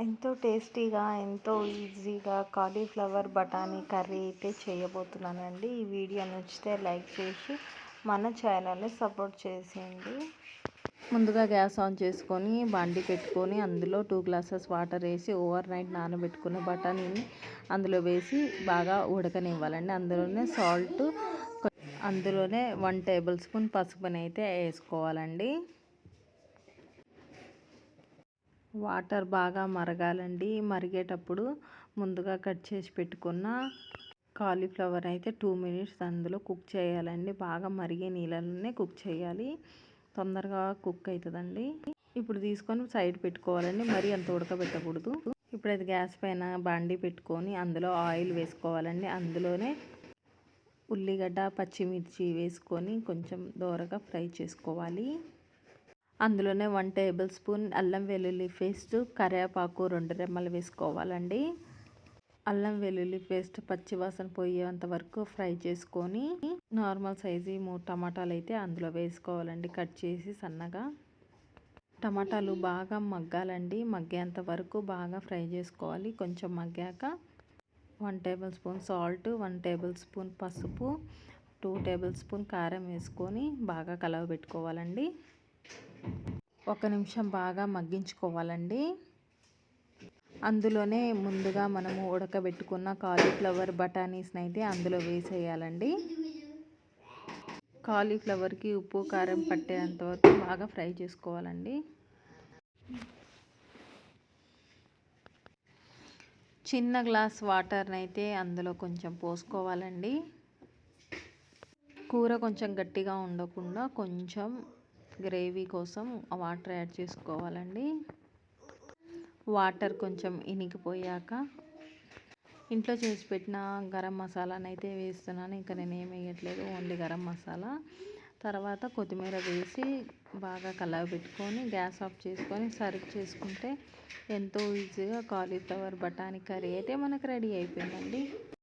ఎంతో టేస్టీగా ఎంతో ఈజీగా కాలీఫ్లవర్ బఠానీ కర్రీ అయితే చేయబోతున్నానండి. ఈ వీడియో నచ్చితే లైక్ చేసి మన ఛానల్ని సపోర్ట్ చేసేయండి. ముందుగా గ్యాస్ ఆన్ చేసుకొని బండి పెట్టుకొని అందులో టూ గ్లాసెస్ వాటర్ వేసి ఓవర్ నైట్ నానబెట్టుకున్న బఠానీని అందులో వేసి బాగా ఉడకనివ్వాలండి. అందులోనే సాల్ట్ అందులోనే వన్ టేబుల్ స్పూన్ పసుపుని అయితే వేసుకోవాలండి. వాటర్ బాగా మరగాలండి. మరిగేటప్పుడు ముందుగా కట్ చేసి పెట్టుకున్న కాలీఫ్లవర్ అయితే టూ మినిట్స్ అందులో కుక్ చేయాలండి. బాగా మరిగే నీళ్ళలోనే కుక్ చేయాలి. తొందరగా కుక్ అవుతుందండి ఇప్పుడు తీసుకొని సైడ్ పెట్టుకోవాలండి. మరీ అంత ఉడకబెట్టకూడదు. ఇప్పుడు అది గ్యాస్ పైన బాండి పెట్టుకొని అందులో ఆయిల్ వేసుకోవాలండి. అందులోనే ఉల్లిగడ్డ పచ్చిమిర్చి వేసుకొని కొంచెం దోరగా ఫ్రై చేసుకోవాలి. అందులోనే వన్ టేబుల్ స్పూన్ అల్లం వెల్లుల్లి పేస్ట్ కరివేపాకు రెండు రెమ్మలు వేసుకోవాలండి. అల్లం వెల్లుల్లి పేస్ట్ పచ్చివాసన పోయేంత వరకు ఫ్రై చేసుకొని నార్మల్ సైజు మూడు టమాటాలు అయితే అందులో వేసుకోవాలండి. కట్ చేసి సన్నగా టమాటాలు బాగా మగ్గాలండి. మగ్గేంత వరకు బాగా ఫ్రై చేసుకోవాలి. కొంచెం మగ్గాక one tablespoon salt one tablespoon పసుపు టూ టేబుల్ స్పూన్ కారం వేసుకొని బాగా కలవ పెట్టుకోవాలండి ఒక నిమిషం బాగా మగ్గించుకోవాలండి. అందులోనే ముందుగా మనము ఉడకబెట్టుకున్న కాలీఫ్లవర్ బఠానీస్ని అయితే అందులో వేసేయాలండి. కాలీఫ్లవర్కి ఉప్పు కారం పట్టేంత వరకు బాగా ఫ్రై చేసుకోవాలండి. చిన్న గ్లాస్ వాటర్ని అయితే అందులో కొంచెం పోసుకోవాలండి. కూర కొంచెం గట్టిగా ఉండకుండా కొంచెం గ్రేవీ కోసం వాటర్ యాడ్ చేసుకోవాలండి. వాటర్ కొంచెం ఇనికిపోయాక ఇంట్లో చేసి పెట్టిన గరం మసాలాని అయితే వేస్తున్నాను. ఇంకా నేను ఏం వేయట్లేదు ఓన్లీ గరం మసాలా. తర్వాత కొత్తిమీర వేసి బాగా కలవ పెట్టుకొని గ్యాస్ ఆఫ్ చేసుకొని సర్వ్ చేసుకుంటే ఎంతో ఈజీగా కాలీఫ్లవర్ బఠానీ కర్రీ అయితే మనకు రెడీ అయిపోయిందండి.